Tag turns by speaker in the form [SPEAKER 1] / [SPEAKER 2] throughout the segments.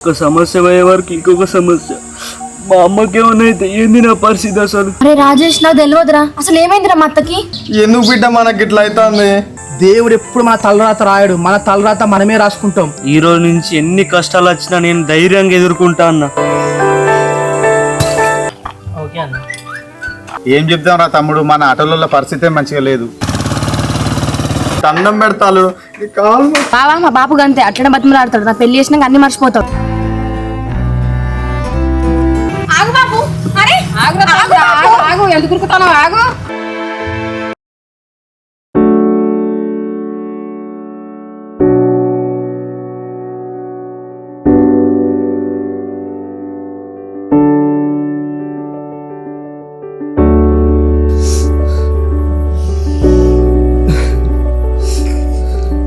[SPEAKER 1] ఒక సమస్య పోయే వరకు ఇంకొక సమస్య. మా అమ్మకేమన్నైతే ఏంది నా పరిస్థితి అసలు?
[SPEAKER 2] అరే రాజేష్ నాకు తెలియదురా అసలు ఏమైందిరా మా అత్తకి?
[SPEAKER 3] ఎందుకు బిడ్డ మనకి ఇట్లా అవుతుంది
[SPEAKER 4] దేవుడు ఎప్పుడు మన తలరాత రాయడు. మన తలరాత మనమే రాసుకుంటాం.
[SPEAKER 1] ఈ రోజు నుంచి ఎన్ని కష్టాలు వచ్చినా నేను ధైర్యంగా ఎదుర్కొంటా అన్న. ఓకే అన్న.
[SPEAKER 3] ఏం చెప్తాం రా తమ్ముడు? మన ఆటోల పరిస్థితి మంచిగా లేదు. దండం కాలు
[SPEAKER 2] బావా మా బాపు గంతే. అట్లనే బతిమలాడతాడు. నా పెళ్ళి చేసినాక అన్ని మర్చిపోతావు
[SPEAKER 5] ఆగు ఆగు ఆగు ఎందుకు ఆగు.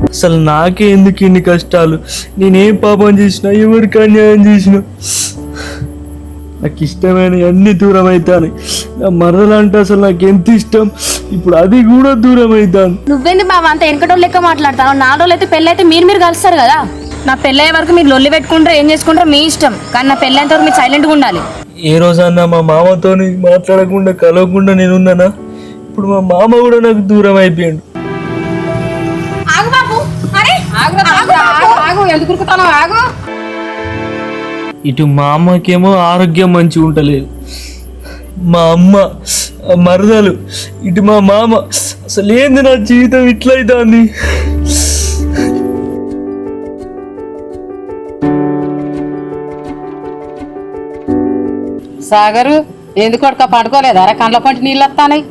[SPEAKER 1] అసలు నాకే ఎందుకు ఇన్ని కష్టాలు? నేనేం పాపం చేసినా ఎవరికి అన్యాయం చేసినా? నాకు ఇష్టమైన అన్ని దూరం అవుతాను నా మరదలు అంటే అసలు నాకు ఎంత ఇష్టం? ఇప్పుడు అది కూడా దూరం అవుతాను
[SPEAKER 2] నువ్వేంది బావ అంత వెనకటోళ్ళు లెక్క మాట్లాడతాను? నాలుగు రోజులు అయితే పెళ్ళి అయితే మీరు మీరు కలుస్తారు కదా. నా పెళ్ళి అయ్యే వరకు మీరు లొల్లి పెట్టుకుంటారు ఏం చేసుకుంటారో మీ ఇష్టం. కానీ నా పెళ్ళి వరకు మీరు సైలెంట్గా ఉండాలి.
[SPEAKER 1] ఏ రోజన్నా మా మామతో మాట్లాడకుండా కలవకుండా నేను ఉన్నానా ఇప్పుడు మా మామ కూడా నాకు దూరం అయిపోయాడు
[SPEAKER 5] ఆగు బాబు. అరే ఆగు ఆగు ఆగు ఆగు. ఎందుకు ఉరుకుతానో? ఆగు.
[SPEAKER 1] ఇటు మా అమ్మకేమో ఆరోగ్యం మంచిగా ఉండలేదు. మా అమ్మ మరదలు ఇటు మా మామ అసలు ఏంది నా జీవితం ఇట్లయితాంది?
[SPEAKER 5] సాగరు ఎందుకు కొడుక పడుకోలేదా? కండ్ల పంటి నీళ్ళు వస్తానాయి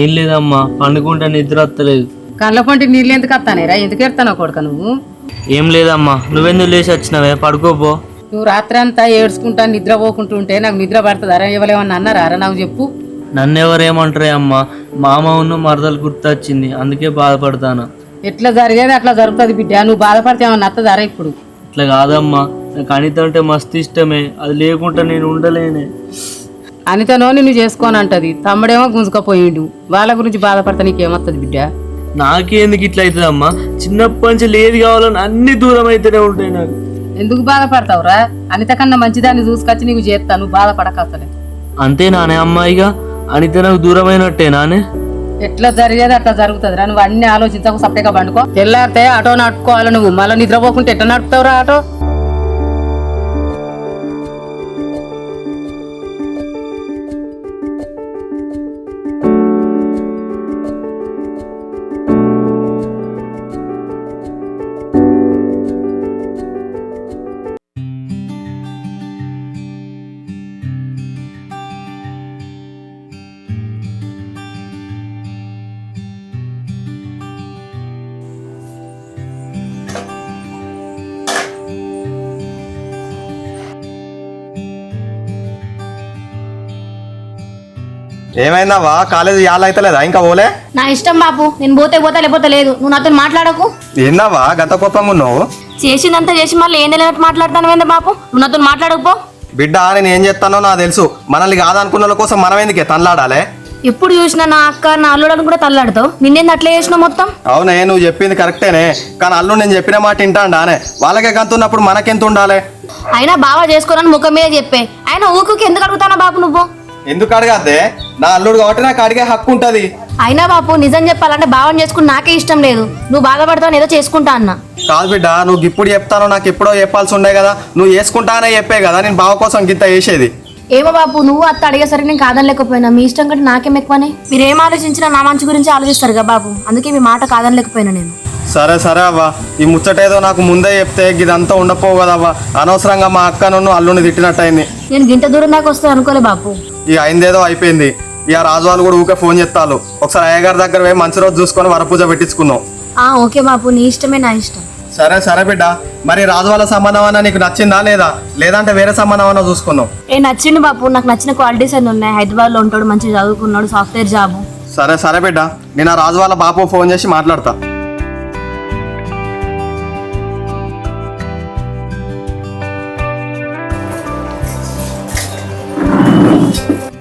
[SPEAKER 1] ఏం లేదమ్మా పండుకుంటా నిద్ర వస్తలేదు
[SPEAKER 5] కండ్ల పంటి నీళ్ళు ఎందుకు వస్తానాయి రా? ఎందుకు ఎడతానో కొడుక నువ్వు?
[SPEAKER 1] ఏం లేదమ్మా. నువ్వెందుకు లేచి వచ్చినావే? పడుకోపో
[SPEAKER 5] నువ్వు రాత్రి అంతా ఏడ్చుకుంటా నిద్ర పోకుంటుంటే నాకు నిద్ర పడుతుంది అరే ఇవ్వలేమన్నా అన్నారా? నాకు చెప్పు.
[SPEAKER 1] నన్ను ఎవరేమంటారే అమ్మా? మామ ఉన్న మరదలు గుర్తొచ్చింది. అందుకే బాధపడతాను.
[SPEAKER 5] ఎట్లా జరిగేది అట్లా జరుగుతుంది బిడ్డ. నువ్వు బాధపడితే ఏమన్నా అత్తదారా ఇప్పుడు?
[SPEAKER 1] ఇట్లా కాదమ్మా. నాకు అనిత అంటే మస్తు ఇష్టమే. అది లేకుండా నేను ఉండలేనే.
[SPEAKER 5] అనితనో నిన్ను చేసుకోని అంటది తమ్ముడేమో గుంజుకపోయిండు. వాళ్ళ గురించి బాధపడితే నీకేమత్తది బిడ్డ?
[SPEAKER 1] నాకేందుకు ఇట్లా అవుతుందమ్మా? చిన్నప్పటి నుంచి లేది కావాలని అన్ని దూరం అయితేనే ఉంటాయి నాకు.
[SPEAKER 5] ఎందుకు బాధపడతావురా? అనిత కన్నా మంచిదాన్ని చూసుకొచ్చి నీకు చేస్తా నువ్వు బాధపడకసలే
[SPEAKER 1] అంతే నానే అమ్మాయిగా అనిత నాకు దూరమైనట్టే నానే.
[SPEAKER 5] ఎట్లా జరిగేది అట్లా జరుగుతుంది రా నువ్వు అన్ని ఆలోచించకు సపరేట్గా పండుకో. తెల్లారితే ఆటో నడుపుకోవాలి నువ్వు. మళ్ళీ నిద్రపోకుంటే ఎట్లా నడుపుతావురా ఆటో?
[SPEAKER 3] ఏమైందావా కాలేజ్ యాల అవుతలేదా ఇంకా పోలే?
[SPEAKER 2] నా ఇష్టం బాపు. నేను పోతే పోతా లేకపోతే లేదు. నువ్వు నాతో మాట్లాడకు.
[SPEAKER 3] ఏందావా గత కోపంగా ఉన్నావు?
[SPEAKER 2] చేసిందంతా చేసి మళ్ళీ ఏం తెలియనట్టు మాట్లాడతాను ఏంది బాపు? నువ్వు నాతో మాట్లాడకపో
[SPEAKER 3] బిడ్డ నేను ఏం చేస్తానో నాకు తెలుసు. మనల్ని కాదనుకున్న వాళ్ళ కోసం మనం ఎందుకే తనలాడాలే
[SPEAKER 2] ఎప్పుడు చూసినా నా అక్క నా అల్లుడని కూడా తల్లాడుతావు. నిన్నేంది అట్లా చేసినావు మొత్తం?
[SPEAKER 3] అవునే నువ్వు చెప్పింది కరెక్టేనే. కానీ అల్లు నేను చెప్పిన మాట వింటాండానే. వాళ్ళకే గంతున్నప్పుడు మనకెంత ఉండాలి?
[SPEAKER 2] అయినా బాగా చేసుకోనని ముఖం మీద చెప్పే. ఆయన ఊరికి ఎందుకు అడుగుతానా బాపు నువ్వు?
[SPEAKER 3] ఎందుకు అడగద్దే? నా అల్లుడు కాబట్టి నాకు అడిగే హక్కు ఉంటది.
[SPEAKER 2] అయినా బాపు నిజం చెప్పాలంటే భావం చేసుకుని నాకే ఇష్టం లేదు. నువ్వు బాధపడతావు ఏదో చేసుకుంటా అన్న.
[SPEAKER 3] కాదు బిడ్డ నువ్వు ఇప్పుడు చెప్తానో నాకు ఎప్పుడో చెప్పాల్సి ఉండే కదా. నువ్వు చేసుకుంటానే చెప్పే కదా నేను బావ కోసం గింత చేసేది.
[SPEAKER 2] ఏమో బాపు నువ్వు అత్త అడిగేసరికి నేను కాదనలేకపోయినా. మీ ఇష్టం కంటే నాకేం ఎక్కువనే? మీరు ఏం ఆలోచించినా నా మంచి గురించి ఆలోచిస్తారు కదా బాబు అందుకే మీ మాట కాదనలేకపోయినా నేను.
[SPEAKER 3] సరే సరే అవ్వ. ఈ ముచ్చటేదో నాకు ముందే చెప్తే ఇదంతా ఉండపోవు కదవ్వ అనవసరంగా మా అక్క నన్ను అల్లుని తిట్టినట్టయింది
[SPEAKER 2] నేను గింత దూరం దాకా వస్తా అనుకోలే బాపు.
[SPEAKER 3] ఇక అయిందేదో అయిపోయింది. ఇక రాజు వాళ్ళు కూడా ఊకే ఫోన్ చేస్తాను ఒకసారి అయ్యగారి దగ్గర పోయి మంచి రోజు చూసుకొని వరపూజ పెట్టించుకున్నాం
[SPEAKER 2] ఆ ఓకే బాపు నీ ఇష్టమే నా ఇష్టం.
[SPEAKER 3] సరే సరే బిడ్డ. మరి రాజు వాళ్ళ సంబంధం అన్న నీకు నచ్చిందా లేదా? లేదంటే వేరే సంబంధం అన్న చూసుకుందాం.
[SPEAKER 2] ఏ నచ్చింది బాపు నాకు నచ్చిన క్వాలిటీస్ అన్ని ఉన్నాయి. హైదరాబాద్లో ఉంటాడు మంచిగా చదువుకున్నాడు సాఫ్ట్వేర్ జాబ్.
[SPEAKER 3] సరే సరే బిడ్డ. నేను ఆ రాజు వాళ్ళ బాపు ఫోన్ చేసి మాట్లాడతా.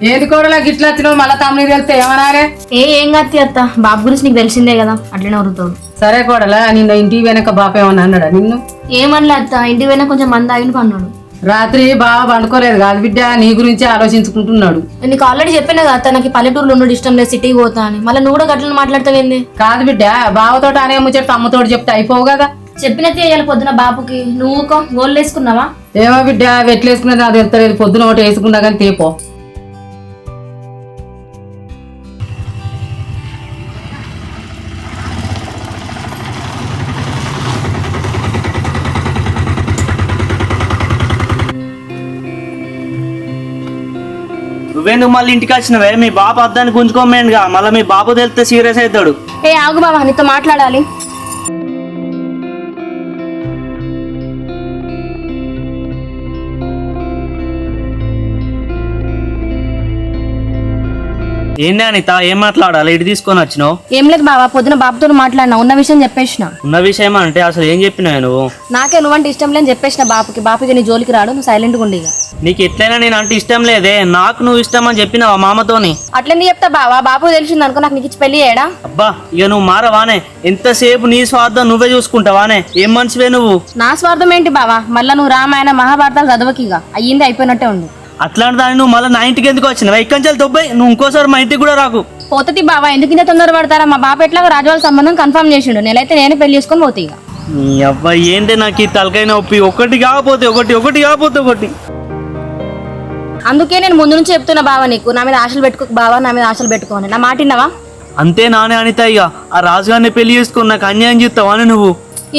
[SPEAKER 5] ఏది కూడా గిట్లా వచ్చినావు మళ్ళీ తమ్ముడు వెళ్తే ఏమన్నారే
[SPEAKER 2] ఏ ఏం కాదు అత్త? బాబు గురించి నీకు తెలిసిందే కదా అట్లనే వరుతాడు
[SPEAKER 5] సరే కోడలా నిన్న ఇంటికి వెనక బాప ఏమన్నా అన్నాడా నిన్ను?
[SPEAKER 2] ఏమనలే అత్త ఇంటి పోయినా కొంచెం మంది ఆగిన పన్నాడు
[SPEAKER 5] రాత్రి బాగా పండుకోలేదు కాదు బిడ్డ నీ గురించి ఆలోచించుకుంటున్నాడు.
[SPEAKER 2] నేను నీకు ఆల్రెడీ చెప్పినా కదా అత్త నాకు పల్లెటూరులో ఉండడం ఇష్టం లేదు సిటీకి పోతా అని. మళ్ళీ నువ్వు కూడా గట్లను మాట్లాడతావేంది?
[SPEAKER 5] కాదు బిడ్డ బావతోటి అనే ముచ్చట అమ్మతోటి చెప్తే అయిపోవు కదా.
[SPEAKER 2] చెప్పినట్టు చేయాలి పొద్దున బాపుకి నువ్వు గోల్ వేసుకున్నావా
[SPEAKER 5] ఏమో బిడ్డ వెట్లేసుకున్నది అది ఎంతలేదు పొద్దున ఒకటి వేసుకున్నా కానీ తేపో.
[SPEAKER 1] నువ్వెందుకు మళ్ళీ ఇంటికి వచ్చినవే? మీ బాబు అద్దాన్ని గుంజుకోమేండుగా. మళ్ళీ మీ బాబు తెలిస్తే సీరియస్ అవుతాడు
[SPEAKER 2] ఏ ఆగు బాబా నీతో మాట్లాడాలి.
[SPEAKER 1] ఏంటి అనిత ఏం మాట్లాడాలి? ఇటు తీసుకొని వచ్చినావు?
[SPEAKER 2] ఏం లేదు బాబా పొద్దున బాబుతో మాట్లాడినా ఉన్న విషయం చెప్పేసిన.
[SPEAKER 1] ఉన్న విషయం అంటే అసలు ఏం చెప్పినావు నువ్వు?
[SPEAKER 2] నాకే నువ్వంటే ఇష్టం లేని చెప్పేసిన బాపుకి బాపుకి నీ జోలికి రాడు నువ్వు సైలెంట్గా ఉండి
[SPEAKER 1] నీకు ఎట్లయినా నేను అంటే ఇష్టం లేదే నాకు నువ్వు ఇష్టం అని చెప్పినావా మామతోని?
[SPEAKER 2] అట్లెందుకు చెప్తా బావా? బాపు తెలిసింది అనుకో నాకు నీకు ఇచ్చి పెళ్ళి చేయడా?
[SPEAKER 1] అబ్బా ఇక నువ్వు మారవానే. ఎంతసేపు నీ స్వార్థం నువ్వే చూసుకుంటావానే? ఏం మనిషివే నువ్వు?
[SPEAKER 2] నా స్వార్థం ఏంటి బావా? మళ్ళీ నువ్వు రామాయణ మహాభారతాలు చదవకి ఇక. అయ్యింది అయిపోయినట్టే ఉండు.
[SPEAKER 1] అట్లాంటి దాన్ని నువ్వు మళ్ళీ నా ఇంటికి ఎందుకు వచ్చినావు? ఇక్కడి నుంచి దొబ్బాయి నువ్వు ఇంకోసారి మా ఇంటికి కూడా రాకు.
[SPEAKER 2] పోతుంది బావా ఎందుకు ఇంత తొందర పడతారా? మా బాప ఎట్లాగో రాజవాళ్ళ సంబంధం కన్ఫర్మ్ చేసిండు. నేనైతే నేను పెళ్ళి చేసుకొని పోతే ఇక.
[SPEAKER 1] నీ అబ్బాయి ఏంటి నాకు ఈ తలకాయ నొప్పి? ఒకటి కాకపోతే ఒకటి ఒకటి కాకపోతే ఒకటి.
[SPEAKER 2] అందుకే నేను ముందు నుంచి చెప్తున్నా బావా నీకు నా మీద ఆశలు పెట్టుకో బావా నా మీద ఆశలు పెట్టుకోని నా మాట విన్నావా?
[SPEAKER 1] అంతే నానే అనిత ఇక. ఆ రాజుగారిని పెళ్ళి చేసుకుని నాకు అన్యాయం చేస్తావాని నువ్వు?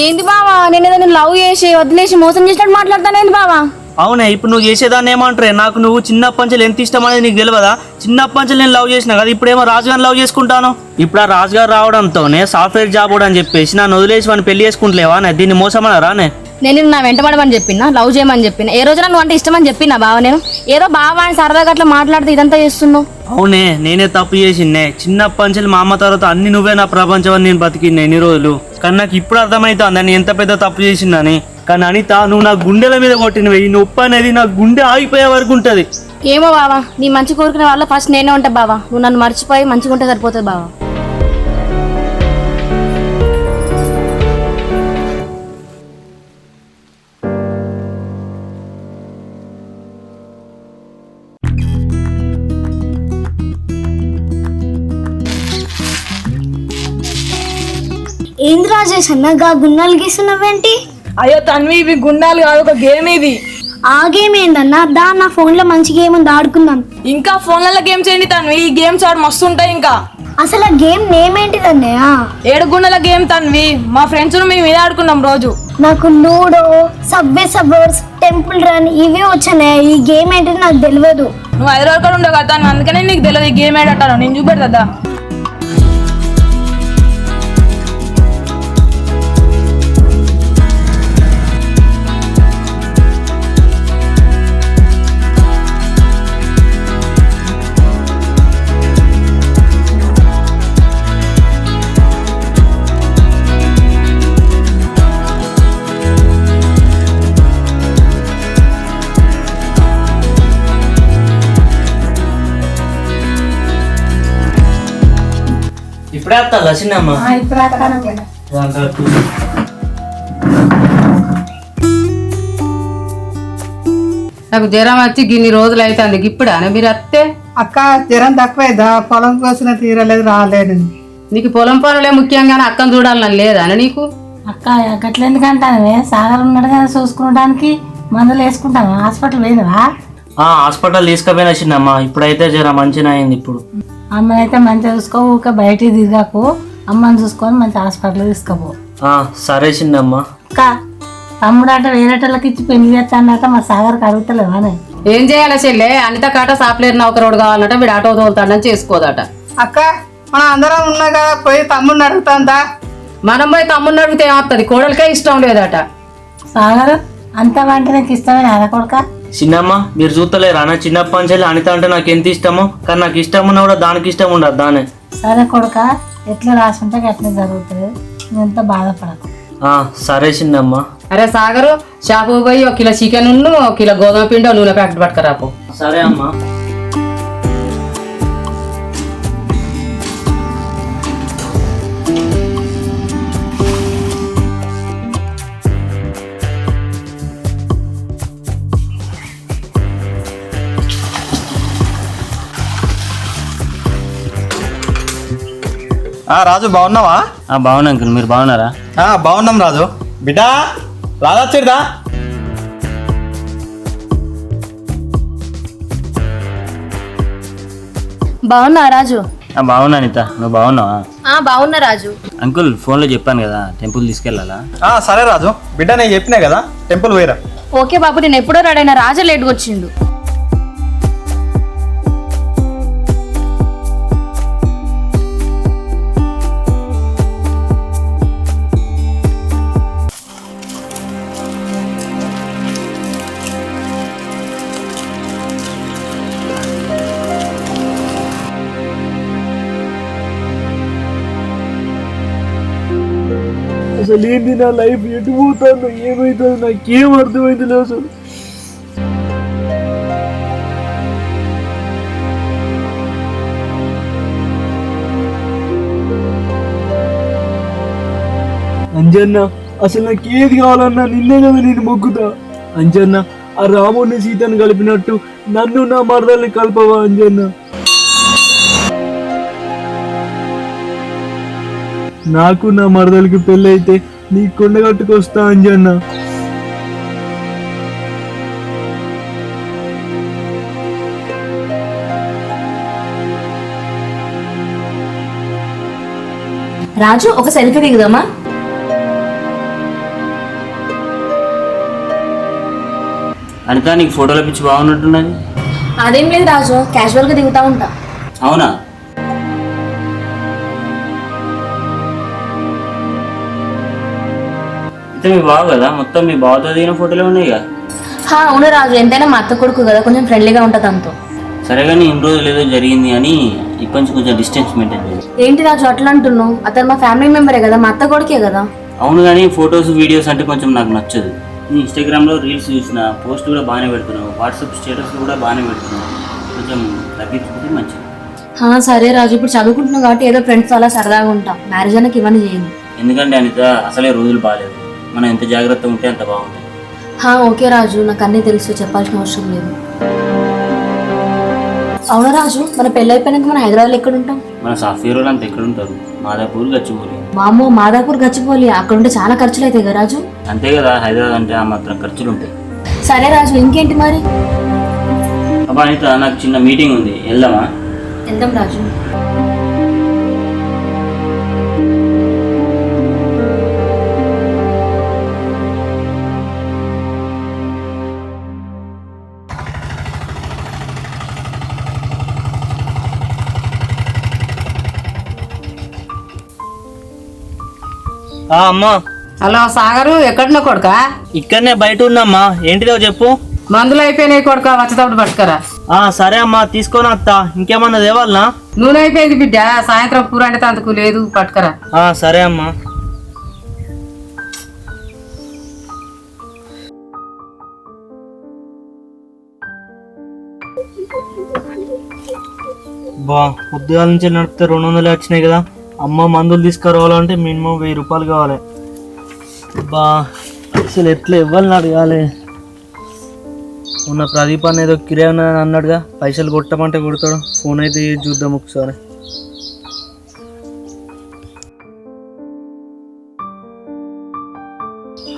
[SPEAKER 2] ఏంది బావా నేను ఏదో నేను లవ్ చేసి వదిలేసి మోసం చేసినట్టు మాట్లాడతానేంది బావా?
[SPEAKER 1] అవునే ఇప్పుడు నువ్వు చేసేదాన్ని ఏమంటారే? నాకు నువ్వు చిన్న పంచలు ఎంత ఇష్టం అనేది నీకు తెలియదా చిన్న పంచలు నేను లవ్ చేసిన కదా ఇప్పుడేమో రాజుగారిని లవ్ చేసుకుంటాను. ఇప్పుడు ఆ రాజుగారు రావడంతోనే సాఫ్ట్వేర్ జాబ్ అని చెప్పేసి నన్ను వదిలేసి వాడిని పెళ్ళి చేసుకుంటలేవా నే దీన్ని మోసమన్నారానే
[SPEAKER 2] నేను నా వెంట పడమని చెప్పినా లవ్ చేయమని చెప్పిన ఏ రోజున నువ్వు అంటే ఇష్టమని చెప్పినా బావ నేను? ఏదో బావా అని సరదాగా అట్లా మాట్లాడితే ఇదంతా చేస్తున్నావు?
[SPEAKER 1] అవునే నేనే తప్పు చేసిందే చిన్న పంచలు మా అమ్మ తర్వాత అన్ని నువ్వే నా ప్రపంచం అని నేను బతికిండే ఎన్ని రోజులు. కానీ నాకు ఇప్పుడు అర్థమవుతుంది నేను ఎంత పెద్ద తప్పు చేసిందని కానీ అనిత నువ్వు నా గుండెల మీద కొట్టినవి. ఈ నొప్పి అనేది నా గుండె ఆగిపోయే వరకు ఉంటుంది.
[SPEAKER 2] ఏమో బావా నీ మంచి కోరుకునే వాళ్ళ ఫస్ట్ నేనే ఉంటా బావా. నువ్వు నన్ను మర్చిపోయి మంచిగా ఉంటే సరిపోతుంది బావా.
[SPEAKER 6] ఏంది రాజేష్ అన్న గా గున్నాలు గీస్తున్నావేంటి
[SPEAKER 7] అయ్యో తన్వి ఇవి గుండాలు కాదు ఒక గేమ్ ఇది.
[SPEAKER 6] ఆ గేమ్ ఏందన్నా? దా నా ఫోన్లో మంచి గేమ్ ఉంది ఆడుకుందాం.
[SPEAKER 7] ఇంకా ఫోన్లలో గేమ్స్ ఏంటి తన్వి? ఈ గేమ్స్ ఆడు మస్తు ఉంటాయి ఇంకా.
[SPEAKER 6] అసలు ఆ గేమ్ నేమ్ ఏంటిదన్నయ్య
[SPEAKER 7] ఏడు గుండెల గేమ్ తన్వి. మా ఫ్రెండ్స్ మేము ఇదే ఆడుకున్నాం రోజు.
[SPEAKER 6] నాకు ludo subway surfers temple run ఇవే వచ్చాయి ఈ గేమ్ ఏంటిది నాకు తెలియదు
[SPEAKER 7] నువ్వు హైదరాబాద్ కూడా ఉండవు కదా అందుకనే నీకు తెలియదు ఈ గేమ్ ఏడంటాను నేను చూపెడతా
[SPEAKER 1] ఇప్పుడే చిన్నమ్మ
[SPEAKER 5] నాకు జ్వరం వచ్చి గిన్ని రోజులు అవుతుంది ఇప్పుడు? అని మీరు అత్తే?
[SPEAKER 4] అక్క జ్వరం తక్కువైందా? పొలం కోసిన తీరలేదు రాలేదు.
[SPEAKER 5] నీకు పొలం పనులే ముఖ్యంగానే అక్కను చూడాలని లేదా అని నీకు?
[SPEAKER 8] అక్క గట్ల ఎందుకంటానవే సాగర్ ఉన్నాడు కదా చూసుకోవడానికి మందులు వేసుకుంటాను. హాస్పిటల్ పోయినవా?
[SPEAKER 1] ఆ హాస్పిటల్ తీసుకుపోయిన చిన్నమ్మ. ఇప్పుడైతే జర మంచిగా అయింది ఇప్పుడు.
[SPEAKER 8] అమ్మని అయితే మంచిగా చూసుకో ఊక బయటికి దిగాకు అమ్మని చూసుకొని మంచి హాస్పిటల్ తీసుకుపో.
[SPEAKER 1] ఆ, సరే చిన్నమ్మ.
[SPEAKER 8] అక్క తమ్ముడు అంటే వేరేటోళ్ళకి ఇచ్చి పెళ్ళి చేస్తానట మా సాగర్కి అడుగుతలేవానే
[SPEAKER 5] ఏం చేయాలి చెల్లె? అనిత కాట సాప్లేరు నౌకరోడు కావాలంటే వీడు ఆటో తోలుతాడని చేసుకోదట.
[SPEAKER 4] అక్క మనం అందరం ఉన్నా కదా పోయి తమ్ముడిని అడుగుతాందా?
[SPEAKER 5] మనం పోయి తమ్ముడిని అడిగితే ఏమవుతుంది కోడలికే ఇష్టం లేదట.
[SPEAKER 8] సాగర్ అంత అంటే నాకు ఇష్టమైన అన కొడుక
[SPEAKER 1] చిన్నమ్మ మీరు చూస్తలేరా నా చిన్నప్పటి నుంచి అనిత అంటే నాకు ఎంత ఇష్టమో కానీ నాకు ఇష్టం ఉన్నా కూడా దానికి ఇష్టం ఉండదు దానే.
[SPEAKER 8] సరే కొడుక ఎట్లా రాసుంటే అట్లా జరుగుతుంది. ఎంత బాధపడకు.
[SPEAKER 1] ఆ, సరే చిన్నమ్మ.
[SPEAKER 5] అరే సాగరు షాపు పోయి ఒక కిలో చికెన్ ఉన్ను ఒక కిలో గోధుమ పిండి నూనె ప్యాకెట్ పట్టుకురాపో.
[SPEAKER 1] సరే అమ్మా.
[SPEAKER 3] రాజు బాగున్నావా?
[SPEAKER 9] బాగున్నా అంకుల్. మీరు బాగున్నారా?
[SPEAKER 3] ఆ, బాగున్నాం రాజు. బిడ్డా రాజా చిరుదా
[SPEAKER 2] బాగున్నా రాజు?
[SPEAKER 9] ఆ, బాగున్నా అనిత. నువ్వు బాగున్నావా?
[SPEAKER 2] ఆ బాగున్నా రాజు.
[SPEAKER 9] అంకుల్ ఫోన్లో చెప్పాను కదా టెంపుల్ తీసుకెళ్ళాలా?
[SPEAKER 3] ఆ, సరే రాజు. బిడ్డ నేను చెప్పినా కదా టెంపుల్ పోయిరా.
[SPEAKER 2] ఓకే బాబు నేను ఎప్పుడో రాడైనా రాజా లేట్గా వచ్చిండు.
[SPEAKER 1] అసలు ఏంటి నా లైఫ్ ఎటు పోతుందో ఏమవుతుందో నాకేం అర్థమైంది లేదు అసలు. అంజన్న అసలు నాకు ఏది కావాలన్నా నిన్నే కదా నేను మొగ్గుతా అంజన్న ఆ రాముడిని సీతను కలిపినట్టు నన్ను నా మరదల్ని కలపవా అంజన్న? నాకు నా మరదలకి పెళ్ళైతే నీ కొండగట్టుకొస్తా అంజన్న.
[SPEAKER 2] రాజు ఒక సెల్ఫీ దిగుదామా?
[SPEAKER 9] అనిత నీకు ఫోటోల పిచ్చి బాగున్నట్టున్నది
[SPEAKER 2] అదేం లేదు రాజు క్యాజువల్గా దిగుతా ఉంటా.
[SPEAKER 9] అవునా? అయితే మీ బావ కదా? మొత్తం మీ బావతో దిగిన ఫోటోలే ఉన్నాయి కదా?
[SPEAKER 2] హా అవును రాజు. ఎంతైనా మా అత్త కొడుకు కదా కొంచెం ఫ్రెండ్లీగా ఉంటుంది అంతో.
[SPEAKER 9] సరే కానీ ఇన్ని రోజులు ఏదో జరిగింది అని ఇప్పటి నుంచి కొంచెం డిస్టెన్స్ మెయింటైన్ చేయాలి
[SPEAKER 2] ఏంటి రాజు అట్లా అంటున్నావు? అతను మా ఫ్యామిలీ మెంబరే కదా మా అత్త కొడుకే కదా?
[SPEAKER 9] అవును కానీ ఫొటోస్ వీడియోస్ అంటే కొంచెం నాకు నచ్చదు. నీ ఇన్స్టాగ్రామ్లో రీల్స్ చూసిన పోస్ట్ కూడా బాగానే పెడుతున్నావు. వాట్సాప్ స్టేటస్ కూడా బాగానే పెడుతున్నావు. కొంచెం తగ్గించుకుంటే మంచిది.
[SPEAKER 2] హా సరే రాజు. ఇప్పుడు చదువుకుంటున్నావు కాబట్టి ఏదో ఫ్రెండ్స్ అలా సరదాగా ఉంటాం. మ్యారేజ్ అన్నకి ఇవన్నీ చేయండి.
[SPEAKER 9] ఎందుకంటే అనిత అసలే రోజులు బాగాలేవు మనం ఎంత జాగ్రత్తగా ఉంటే అంత బాగుంటుంది.
[SPEAKER 2] హా ఓకే రాజు. నాకు అన్నీ తెలుసు. చెప్పాల్సిన అవసరం లేదు. అవునా రాజు? మన పెళ్ళి అయిపోయినాక మన హైదరాబాద్లో ఎక్కడ ఉంటాం
[SPEAKER 9] మన సాఫ్ట్వేర్ వాళ్ళు అంతా ఎక్కడ ఉంటారు మాదాపూర్ గచ్చిపూరి
[SPEAKER 2] మామో మాదాపూర్ గచ్చిపోలి అక్కడ ఉంటే చాలా ఖర్చులు అవుతాయి కదా రాజు?
[SPEAKER 9] అంతే కదా హైదరాబాద్ అంటే ఆ మాత్రం ఖర్చులు ఉంటాయి
[SPEAKER 2] సరే రాజు ఇంకేంటి మరి?
[SPEAKER 9] అబ్బా అనిత నాకు చిన్న మీటింగ్ ఉంది. వెళ్దామా?
[SPEAKER 2] వెళ్దాం రాజు.
[SPEAKER 1] అమ్మా.
[SPEAKER 5] హలో సాగరు ఎక్కడున్నా కొడుక?
[SPEAKER 1] ఇక్కడనే బయట ఉన్నమ్మా. ఏంటిదో చెప్పు.
[SPEAKER 5] మందులు అయిపోయినాయి కొడుక వచ్చేటప్పుడు పట్టుకరా.
[SPEAKER 1] ఆ సరే అమ్మా తీసుకొని వస్తా ఇంకేమన్నా తేవాలనా?
[SPEAKER 5] నూనె అయిపోయింది బిడ్డ సాయంత్రం కూర అంటే అంతకు లేదు పట్టుకరా.
[SPEAKER 1] ఆ సరే అమ్మా. బా పొద్దుగాల నుంచి నడిపితే రెండు వందలు వచ్చినాయి కదా. అమ్మ మందులు తీసుకురావాలంటే మినిమం వెయ్యి రూపాయలు కావాలి. బా అసలు ఎట్లా ఇవ్వాలని అడగాలి. మొన్న ప్రదీప్ అన్న ఏదో కిరాయి అన్నాడుగా పైసలు కొట్టమంటే కొడతాడు. ఫోన్ అయితే చూద్దాం ఒకసారి.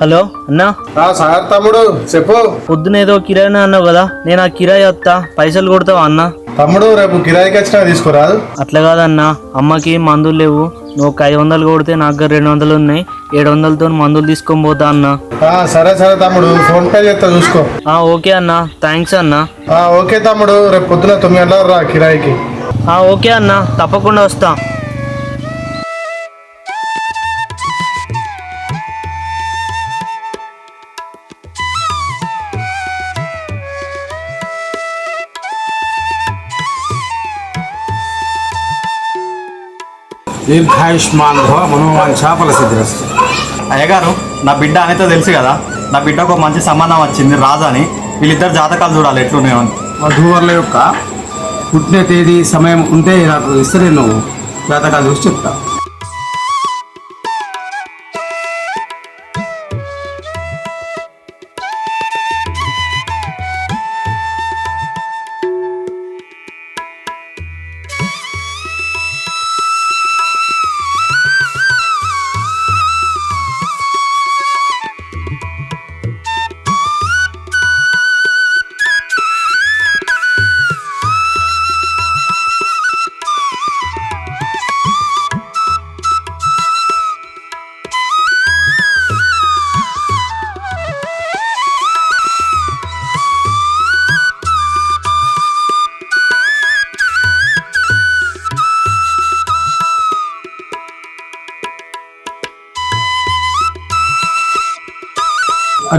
[SPEAKER 1] హలో అన్నా?
[SPEAKER 3] సార్ తమ్ముడు చెప్పు.
[SPEAKER 1] పొద్దున ఏదో కిరాయి అన్నావు కదా నేను ఆ కిరాయి వస్తా పైసలు కొడతావా అన్నా?
[SPEAKER 3] తమ్ముడు రేపు కిరాయికి వచ్చినా తీసుకురాదు.
[SPEAKER 1] అట్లా కాదన్నా. అమ్మకి మందులు లేవు. నువ్వు ఒక ఐదు వందలు కొడితే నాకు దగ్గర రెండు వందలు ఉన్నాయి. ఏడు వందలతో మందులు తీసుకొని పోతా అన్నా.
[SPEAKER 3] ఆ, సరే సరే తమ్ముడు. ఫోన్ పే చేస్తా చూసుకో.
[SPEAKER 1] ఆ, ఓకే అన్నా. థ్యాంక్స్ అన్నా.
[SPEAKER 3] ఆ, ఓకే తమ్ముడు. రేపు పొద్దున తొమ్మిది గంటలకు రా కిరాయికి.
[SPEAKER 1] ఆ, ఓకే అన్నా. తప్పకుండా వస్తా.
[SPEAKER 10] దీర్ఘాయుష్మాన్ భవ మనోవాంఛా ఫలసిద్ధిరస్తు.
[SPEAKER 3] అయ్యగారు నా బిడ్డ అనితో తెలుసు కదా నా బిడ్డకు ఒక మంచి సంబంధం వచ్చింది రాజా అని వీళ్ళిద్దరు జాతకాలు చూడాలి ఎట్లున్నాయో అని.
[SPEAKER 10] వధూవరుల యొక్క పుట్టిన తేదీ సమయం ఉంటే నాకు ఇస్తే నేను జాతకాలు చూసి చెప్తా.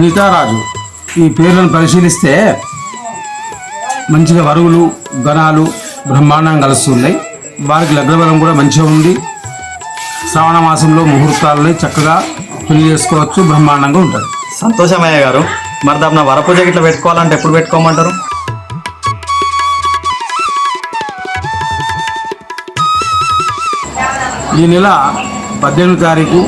[SPEAKER 10] అనితారాజు ఈ పేర్లను పరిశీలిస్తే మంచిగా వరుగులు గణాలు బ్రహ్మాండంగా కలుస్తున్నాయి వారికి లగ్నబలం కూడా మంచిగా ఉంది. శ్రావణ మాసంలో ముహూర్తాలని చక్కగా పెళ్ళి చేసుకోవచ్చు బ్రహ్మాండంగా ఉంటుంది
[SPEAKER 3] సంతోషమయ్య గారు. మరి దాని వరపూజ ఇట్లా పెట్టుకోవాలంటే ఎప్పుడు పెట్టుకోమంటారు?
[SPEAKER 10] ఈ నెల పద్దెనిమిది తారీఖు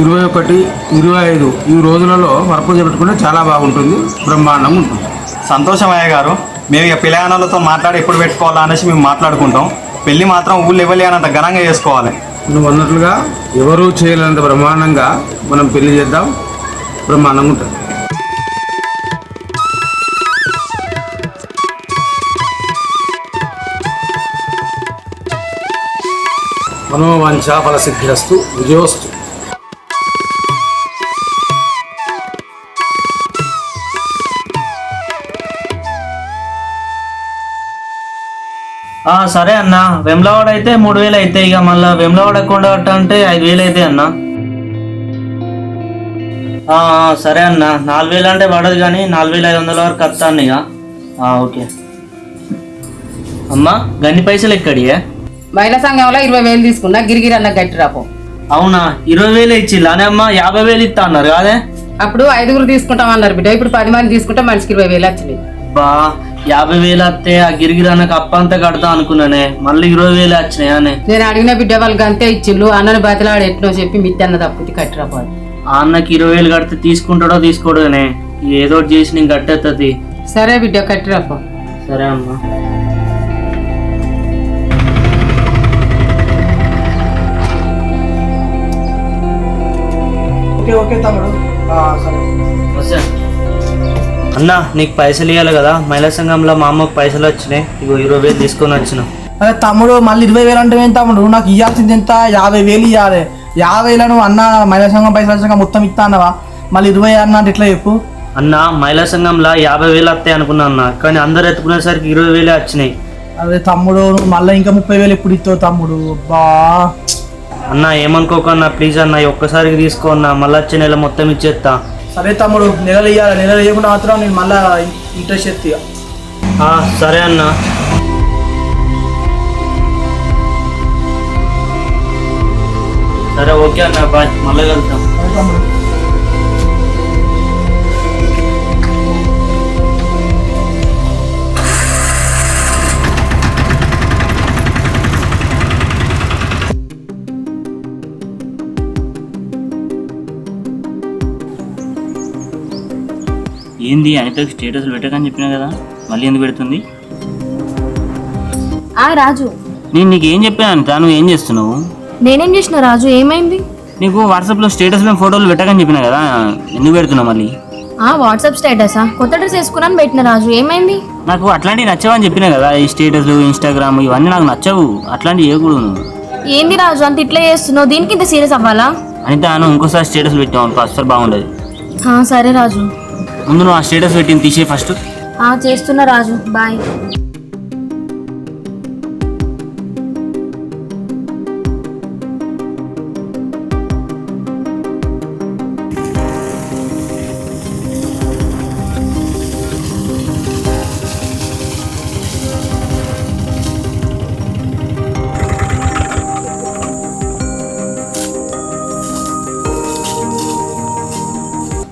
[SPEAKER 10] ఇరవై ఒకటి ఇరవై ఐదు ఈ రోజులలో వరపూజ పెట్టుకుంటే చాలా బాగుంటుంది బ్రహ్మాండంగా ఉంటుంది.
[SPEAKER 3] సంతోషమయ్య గారు మేము ఇక పిల్లగానలతో మాట్లాడి ఎప్పుడు పెట్టుకోవాలా అనేసి మేము మాట్లాడుకుంటాం. పెళ్ళి మాత్రం ఊళ్ళు ఇవ్వలే అనంత ఘనంగా చేసుకోవాలి.
[SPEAKER 10] నువ్వు అన్నట్లుగా ఎవరూ చేయలేనంత బ్రహ్మాండంగా మనం పెళ్ళి చేద్దాం బ్రహ్మాండంగా ఉంటుంది. మనోవాంఛ ఫలసిద్ధిరస్తు విజయోస్తు.
[SPEAKER 1] ఆ, సరే అన్న. వెమ్లవాడ అయితే మూడు వేలు అయితే ఇక మళ్ళీ వెమ్లవాడ కొండగట్ట అంటే ఐదు వేలు అయితే అన్న. సరే అన్న. నాలుగు వేలు అంటే పడదు కానీ నాలుగు వేల ఐదు వందల వరకు వస్తాను ఇక. ఓకే. అమ్మా గన్ని పైసలు ఎక్కడియే?
[SPEAKER 5] మహిళా సంఘంలో ఇరవై వేలు తీసుకున్నా గిరిగిరి అన్న గట్టి రాపో.
[SPEAKER 1] అవునా? ఇరవై వేలు ఇచ్చిల్లా? అనే అమ్మా యాభై వేలు ఇస్తా అన్నారు కాదే?
[SPEAKER 5] అప్పుడు ఐదుగురు తీసుకుంటాం అన్నారు బిడ్డ. ఇప్పుడు పది మంది తీసుకుంటే మనిషికి ఇరవై వేలు వచ్చినాయి.
[SPEAKER 1] బా యాభై వేలు వస్తే ఆ గిరిగిరి అన్నకు అప్పంతా కడతా అనుకున్నానే. మళ్ళీ ఇరవై వేలు వచ్చినాయి అనే
[SPEAKER 5] నేను అడిగిన బిడ్డ వాళ్ళకి అంతే ఇచ్చిళ్ళు అన్నని బతిలాడు ఎట్నో చెప్పి మిత్తి అన్న తప్పుతి కట్టి రాపోదు
[SPEAKER 1] ఆ అన్నకి ఇరవై వేలు కడితే తీసుకుంటాడో తీసుకోడనే. ఏదో చేసి నేను కట్టేస్తుంది
[SPEAKER 5] సరే బిడ్డ కట్టి రాపో
[SPEAKER 1] సరే అమ్మా.
[SPEAKER 4] ఓకే ఓకే తమ్ముడు. సరే.
[SPEAKER 1] వస్తా. అన్న నీకు పైసలు ఇవ్వాలి కదా. మహిళా సంఘంలో మా అమ్మకు పైసలు వచ్చినాయి. ఇగో ఇరవై వేలు తీసుకొని వచ్చిన.
[SPEAKER 4] అరే తమ్ముడు మళ్ళీ ఇరవై వేలు అంటే ఏం తమ్ముడు? నాకు ఇవ్వాల్సింది ఎంత? యాభై వేలు ఇవ్వాలి యాభై వేలను అన్న మహిళా సంఘం పైసల సంఘం మొత్తం ఇస్తా అన్నవా? మళ్ళీ ఇరవై అన్న అంటే ఎట్లా చెప్పు?
[SPEAKER 1] అన్న మహిళా సంఘంలో యాభై వేలు వస్తాయి అనుకున్నా అన్న కానీ అందరు ఎత్తుకునేసరికి ఇరవై వేలే వచ్చినాయి.
[SPEAKER 4] అదే తమ్ముడు నువ్వు మళ్ళీ ఇంకా ముప్పై వేలు ఎప్పుడు ఇస్తావు తమ్ముడు? బా
[SPEAKER 1] అన్న ఏమనుకోకన్నా ప్లీజ్ అన్న ఒక్కసారికి తీసుకో అన్న మళ్ళీ వచ్చే నెల మొత్తం ఇచ్చేస్తా
[SPEAKER 4] సరే తమ్ముడు నెలలు ఇవ్వాలి నెలలు ఇవ్వకుండా మాత్రం నేను మళ్ళీ ఇంట్రెస్ట్ ఎత్తి
[SPEAKER 1] సరే అన్న. సరే ఓకే అన్న బాయ్. మళ్ళీ వెళ్తాం
[SPEAKER 9] ఏంది అనితకు స్టేటస్ పెట్టకని చెప్పినా కదా? మళ్ళీ ఎందుకు పెడుతుంది?
[SPEAKER 2] ఆ రాజు.
[SPEAKER 9] నేను నీకు ఏం చెప్పాను? అనిత నువ్వు ఏం చేస్తున్నావు?
[SPEAKER 2] నేనేం చేసిన రాజు? ఏమైంది?
[SPEAKER 9] నీకు వాట్సాప్లో స్టేటస్లో ఫోటోలు పెట్టకని చెప్పినా కదా? ఎందుకు పెడుతున్నావు మళ్ళీ?
[SPEAKER 2] ఆ వాట్సాప్ స్టేటసా? కొత్త డ్రెస్ వేసుకున్నాను పెట్టిన రాజు. ఏమైంది?
[SPEAKER 9] నాకు అట్లాంటివి నచ్చవని చెప్పినా కదా ఈ స్టేటస్ ఇన్స్టాగ్రామ్ ఇవన్నీ నాకు నచ్చవు. అట్లాంటివి చేయకూడదు నువ్వు.
[SPEAKER 2] ఏంది రాజు? అంత ఇట్లా చేస్తున్నావు? దీనికి ఇంత సీరియస్ అవ్వాలా?
[SPEAKER 9] అనిత నువ్వు ఇంకోసారి స్టేటస్ పెట్టావు అస్సలు బాగుండదు.
[SPEAKER 2] సరే రాజు.
[SPEAKER 9] ముందు నువ్వు ఆ స్టేటస్ పెట్టింది తీసే ఫస్ట్
[SPEAKER 2] చేస్తున్నా రాజు. బాయ్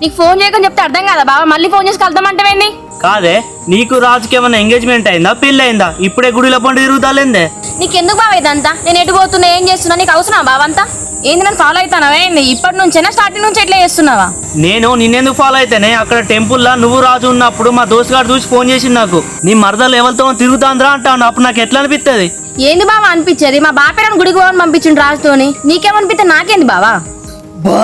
[SPEAKER 2] నీకు ఫోన్ చేయకని చెప్తే అర్థం కదా బాబా మళ్ళీ ఫోన్ చేసి కలుద్దామంటే
[SPEAKER 1] కాదే నీకు రాజుకి ఏమైనా ఎంగేజ్మెంట్ అయిందా? పెళ్ళి అయిందా ఇప్పుడే గుడిలో పండు తిరుగుతాలేందే
[SPEAKER 2] నీకెందుకు బావ ఇదంతా? నేను ఎటు పోతున్నా ఏం చేస్తున్నా నీకు అవసరం బావంతా ఏంది నన్ను ఫాలో అవుతానవా ఏంది? ఇప్పటి నుంచేనా స్టార్టింగ్ నుంచి ఎట్లా చేస్తున్నావా?
[SPEAKER 1] నేను నిన్నెందుకు ఫాలో అయితేనే అక్కడ టెంపుల్లో నువ్వు రాజు ఉన్నప్పుడు మా దోస్తు గారు చూసి ఫోన్ చేసింది నాకు. నీ మరదలు ఎవరితో తిరుగుతాంద్రా అంటాను అప్పుడు నాకు ఎట్లా అనిపిస్తుంది
[SPEAKER 2] ఏంది బావ అనిపించేది? మా బాపేరని గుడికి పోవని పంపించిండు రాజుతోని. నీకేమనిపిస్తే నాకేంది బావా?
[SPEAKER 1] బా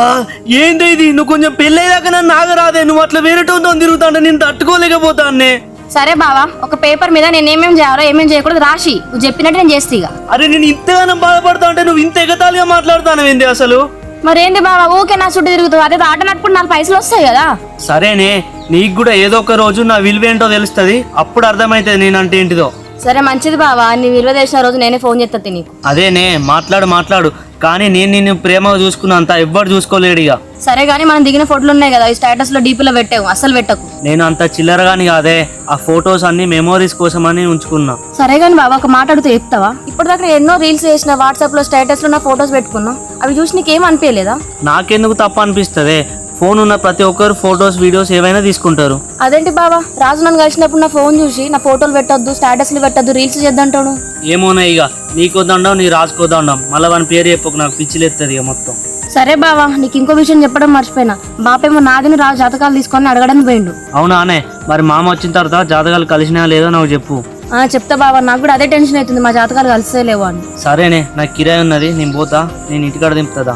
[SPEAKER 1] ఏంది ఇది? నువ్వు కొంచెం పెళ్ళయ్యాక నన్ను ఆగరాదే నువ్వు అట్లా వేరేటోతో తిరుగుతాంటే నేను తట్టుకోలేకపోతానే
[SPEAKER 2] సరే బావా ఒక పేపర్ మీద నేను ఏమేం చేయాలో ఏమేం చేయకూడదు రాసి నువ్వు చెప్పినట్టు నేను చేస్తా ఇక.
[SPEAKER 1] అరే నేను ఇంతగానం బాధపడతా అంటే నువ్వు ఇంత ఎగతాళిగా మాట్లాడుతాను ఏంది అసలు?
[SPEAKER 2] మరేంది బావా ఊకే నా చుట్టూ తిరుగుతావు. అదే ఆట నట్టుకుంటే నాలుగు పైసలు వస్తాయి కదా.
[SPEAKER 1] సరేనే నీకు కూడా ఏదో ఒక రోజు నా విలువ ఏంటో తెలుస్తుంది. అప్పుడు అర్థమవుతుంది నేనంటే ఏంటిదో.
[SPEAKER 2] సరే మంచిది బావా. నీ విలువ చేసిన రోజు నేనే ఫోన్ చేస్తా నీకు
[SPEAKER 1] అదేనే మాట్లాడు మాట్లాడు. కానీ నేను నిన్ను ప్రేమగా చూసుకున్నంత ఎవ్వరు చూసుకోలేడు ఇక
[SPEAKER 2] సరే కానీ మనం దిగిన ఫోటోలు ఉన్నాయి కదా ఈ స్టేటస్లో డీపీలో పెట్టావు అసలు పెట్టకు.
[SPEAKER 1] నేను అంత చిల్లరగాని కాదే ఆ ఫొటోస్ అన్ని మెమోరీస్ కోసమని ఉంచుకున్నా.
[SPEAKER 2] సరే కానీ బాబా ఒక మాట అడుగుతూ చెప్తావా? ఇప్పటిదాకా నేను ఎన్నో రీల్స్ చేసిన వాట్సాప్లో స్టేటస్లో నా ఫొటోస్ పెట్టుకున్నా అవి చూసి నీకేం అనిపించలేదా
[SPEAKER 1] నాకెందుకు తప్పు అనిపిస్తుంది? ఫోన్ ఉన్న ప్రతి ఒక్కరు ఫొటోస్ వీడియోస్ ఏవైనా తీసుకుంటారు.
[SPEAKER 2] అదేంటి బాబా రాజు నన్ను కలిసినప్పుడు నా ఫోన్ చూసి నా ఫోటోలు పెట్టొద్దు స్టేటస్లు పెట్టొద్దు రీల్స్ చేద్దంటాడు.
[SPEAKER 1] ఏమోనా ఇక నీకొద్దండం నీ రాసుకోదండం మళ్ళీ వాని పేరు చెప్పకు నాకు పిచ్చిలేస్తుంది ఇక మొత్తం.
[SPEAKER 2] సరే బావా నీకు ఇంకో విషయం చెప్పడం మర్చిపోయినా. బాపేమో నాదిని రాజు జాతకాలు తీసుకొని అడగడానికి పోయిండు.
[SPEAKER 1] అవునా అనే? మరి మామ వచ్చిన తర్వాత జాతకాలు కలిసినా లేదో నాకు చెప్పు.
[SPEAKER 2] ఆ చెప్తా బావా నాకు కూడా అదే టెన్షన్ అవుతుంది మా జాతకాలు కలిసే లేవు అని
[SPEAKER 1] సరేనే నాకు కిరాయి ఉన్నది నేను పోతా నేను ఇంటికాడ దింపుతుందా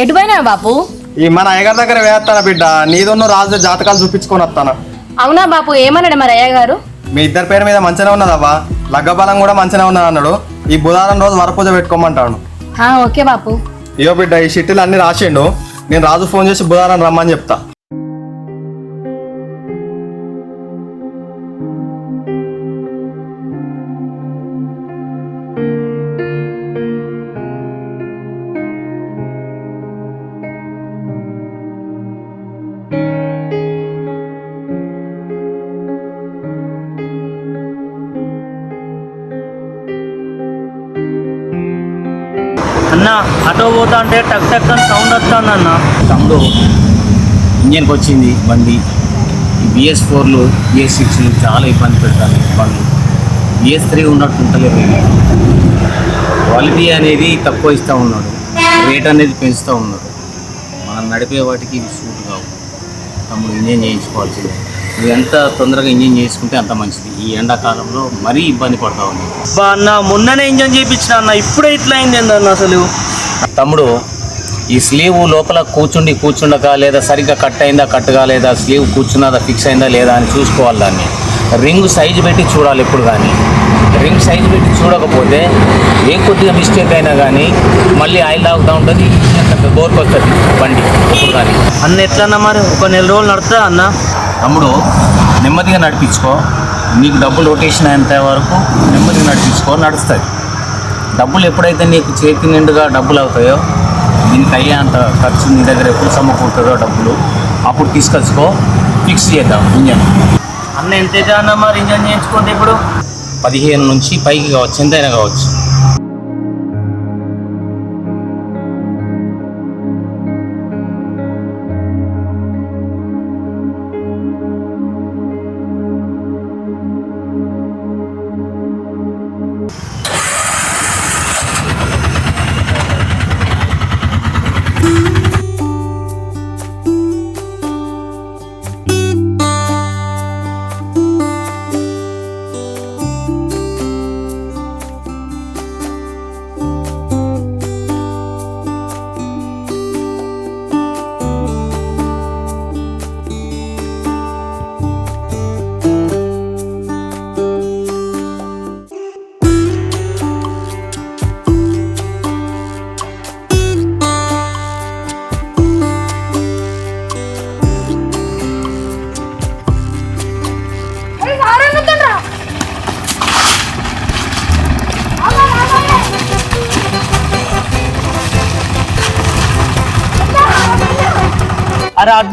[SPEAKER 2] ఎటు పోయినా బాపు.
[SPEAKER 3] ఈ మన అయ్యగారి దగ్గర వేస్తాను బిడ్డ? నీదొన్న రాజు జాతకాలు చూపించుకొని వస్తాను?
[SPEAKER 2] అవునా బాపు ఏమన్నాడు మరి అయ్య గారు
[SPEAKER 3] మీ ఇద్దరి పేరు మీద మంచిగా ఉన్నదవ్వా? లగ్గబలం కూడా మంచిగా ఉన్నది అన్నాడు. ఈ బుధవారం రోజు వరపూజ పెట్టుకోమంటాడు.
[SPEAKER 2] ఓకే బాపు.
[SPEAKER 3] ఇయో బిడ్డ ఈ షిట్టీలు అన్ని రాసిండు. నేను రాజు ఫోన్ చేసి బుధవారం రమ్మని చెప్తా.
[SPEAKER 1] పోతా అంటే టక్ టక్ అని సౌండ్ వస్తుంది అన్న
[SPEAKER 10] తమ్ముడు ఇంజన్కి వచ్చింది బండి. ఈ బిఎస్ ఫోర్లు బిఎస్ సిక్స్లు చాలా ఇబ్బంది పెడతాను బండ్లు బిఎస్ త్రీ ఉన్నట్టు ఉంటలేవు ఇవి. క్వాలిటీ అనేది తక్కువ ఇస్తూ ఉన్నాడు. రేట్ అనేది పెంచుతూ ఉన్నాడు. మనం నడిపే వాటికి సూట్ కావు. తమ్ముడు ఇంజన్ చేయించుకోవాల్సిందే. నువ్వు ఎంత తొందరగా ఇంజన్ చేసుకుంటే అంత మంచిది. ఈ ఎండాకాలంలో మరీ ఇబ్బంది పడతా ఉంది.
[SPEAKER 1] అన్న మొన్ననే ఇంజన్ చేయించిన అన్న ఇప్పుడే ఇట్లా అయింది ఏందన్న అసలు?
[SPEAKER 10] తమ్ముడు ఈ స్లీవ్ లోపల కూర్చుండి కూర్చుండక లేదా సరిగ్గా కట్ అయిందా కట్ కాలేదా స్లీవ్ కూర్చున్నదా ఫిక్స్ అయిందా లేదా అని చూసుకోవాలి దాన్ని. రింగ్ సైజు పెట్టి చూడాలి ఎప్పుడు కానీ. రింగ్ సైజు పెట్టి చూడకపోతే ఏ కొద్దిగా మిస్టేక్ అయినా కానీ మళ్ళీ ఆయిల్ తాగుతూ ఉంటుంది బోర్కి వస్తుంది బండి ఎప్పుడు కానీ.
[SPEAKER 1] అన్న ఎట్లన్నా మరి ఒక నెల రోజులు నడుతుందా అన్న?
[SPEAKER 10] తమ్ముడు నెమ్మదిగా నడిపించుకో. నీకు డబ్బులు రొటేషన్ అయ్యేంత వరకు నెమ్మదిగా నడిపించుకో నడుస్తుంది. డబ్బులు ఎప్పుడైతే నీకు చేతి నిండుగా డబ్బులు అవుతాయో దీనికి అయ్యేంత ఖర్చు నీ దగ్గర ఎప్పుడు సమకూరుతుందో డబ్బులు అప్పుడు తీసుకొచ్చుకో ఫిక్స్ చేద్దాం ఇంజన్.
[SPEAKER 1] అన్న ఎంత అయితే అన్న మరి ఇంజన్ చేయించుకుంటే ఇప్పుడు?
[SPEAKER 10] పదిహేను నుంచి పైకి కావచ్చు ఎంతైనా కావచ్చు.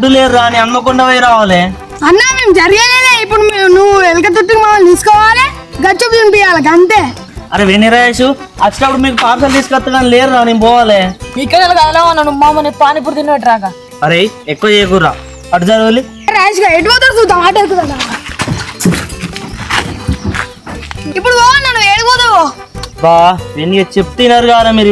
[SPEAKER 1] అడ్డు లేరు అని హన్మకొండ పోయి రావాలి.
[SPEAKER 6] అన్న మేము జరిగేదే ఇప్పుడు మేము- నువ్వు వెనక తుట్టుకు మమ్మల్ని తీసుకోవాలి. గచ్చు తినిపించాలి అంతే
[SPEAKER 1] అరే వెనిరాయేష్ వచ్చినప్పుడు మీకు పార్సల్ తీసుకొస్తాను లేరు రా నేను పోవాలి.
[SPEAKER 7] ఇక్కడ కదలా నన్ను మామని పానీపూరి తిన్నట్టు రాక.
[SPEAKER 1] అరే ఎక్కువ చేయకుర్రా. అటు జరగలి
[SPEAKER 6] రాజుగా ఎటు పోతాడు చూద్దాం ఆట ఎక్కుదా ఇప్పుడు పో నన్ను ఏడిపోతావు
[SPEAKER 1] బా నేను చెప్తున్నారు కదా మీరు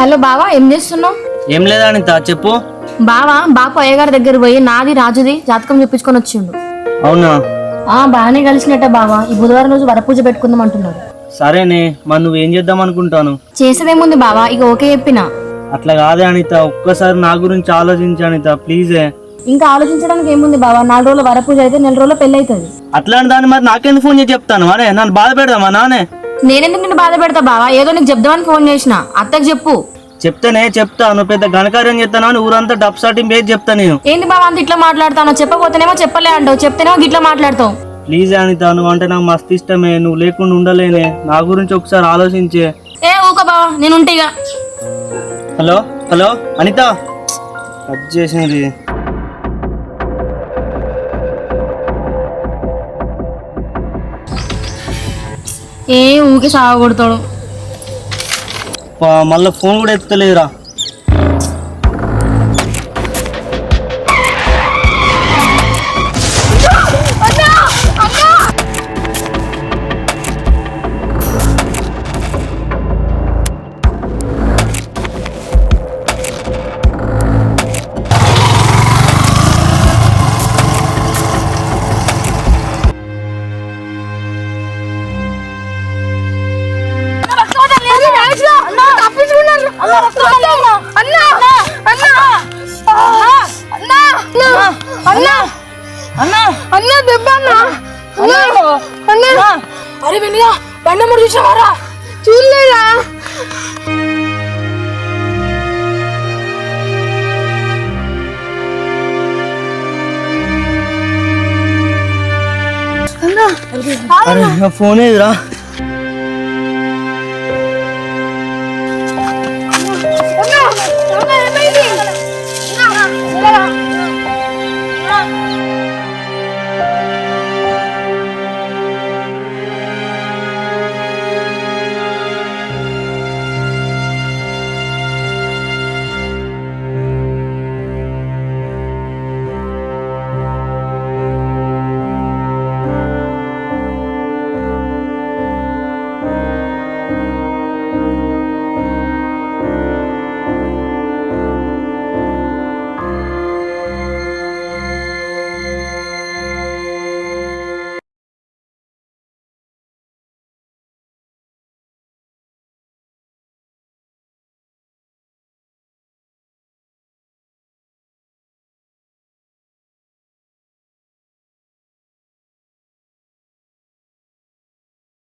[SPEAKER 2] హలో బావా ఏం చేస్తున్నావు?
[SPEAKER 1] ఏం లేదా అనిత చెప్పు.
[SPEAKER 2] బావా బాపు అయ్యగారి దగ్గర పోయి నాది రాజుది జాతకం చూపించుకొని వచ్చిండు.
[SPEAKER 1] అవునా?
[SPEAKER 2] ఆ బాగానే కలిసినట్టే బావా. ఈ బుధవారం రోజు వరపూజ పెట్టుకుందాం అంటున్నారు
[SPEAKER 1] సరేనే మరి నువ్వేం చేద్దాం అనుకుంటాను?
[SPEAKER 2] చేసేదేముంది బావా? ఇక ఓకే చెప్పిన.
[SPEAKER 1] అట్లా కాదే అనిత ఒక్కసారి నా గురించి ఆలోచించు అనిత ప్లీజే
[SPEAKER 2] ఇంకా ఆలోచించడానికి ఏముంది బావా? నాలుగు రోజులు వరపూజ అయితే నెల రోజులు పెళ్ళి అవుతుంది.
[SPEAKER 1] అట్లాంటి దాన్ని మరి నాకెందుకు ఫోన్ చేసి చెప్తాను? అరే నన్ను బాధ పెడదామా? నానే.
[SPEAKER 2] నేనెందుకు నిన్ను బాధ పెడతా బావా? ఏదో నీకు చెప్దామని ఫోన్ చేసిన. అత్తకు చెప్పు.
[SPEAKER 1] చెప్తేనే చెప్తా. నువ్వు పెద్ద ఘనకార్యం చెప్తాను అని ఊరంతా డబ్ స్టార్టింగ్ పేజ్ చెప్తా నేను.
[SPEAKER 2] ఏంది బావా అంత ఇట్లా మాట్లాడతావు చెప్పపోతేనేమో చెప్పలే అంటావు. చెప్తేనేమో గిట్లా మాట్లాడతావు.
[SPEAKER 1] ప్లీజ్ అనిత నువ్వు అంటే నాకు మస్తు ఇష్టమే. నువ్వు లేకుండా ఉండలేనే. నా గురించి ఒకసారి ఆలోచించే.
[SPEAKER 2] ఏ ఊక బావా. నేను ఉంటే
[SPEAKER 1] హలో? హలో? అనిత? కట్ చేసింది
[SPEAKER 2] ఏ ఊకే సాగొడతాడు
[SPEAKER 1] మళ్ళీ ఫోన్ కూడా ఎత్తలేదురా. నా ఫోన్ ఏదిరా?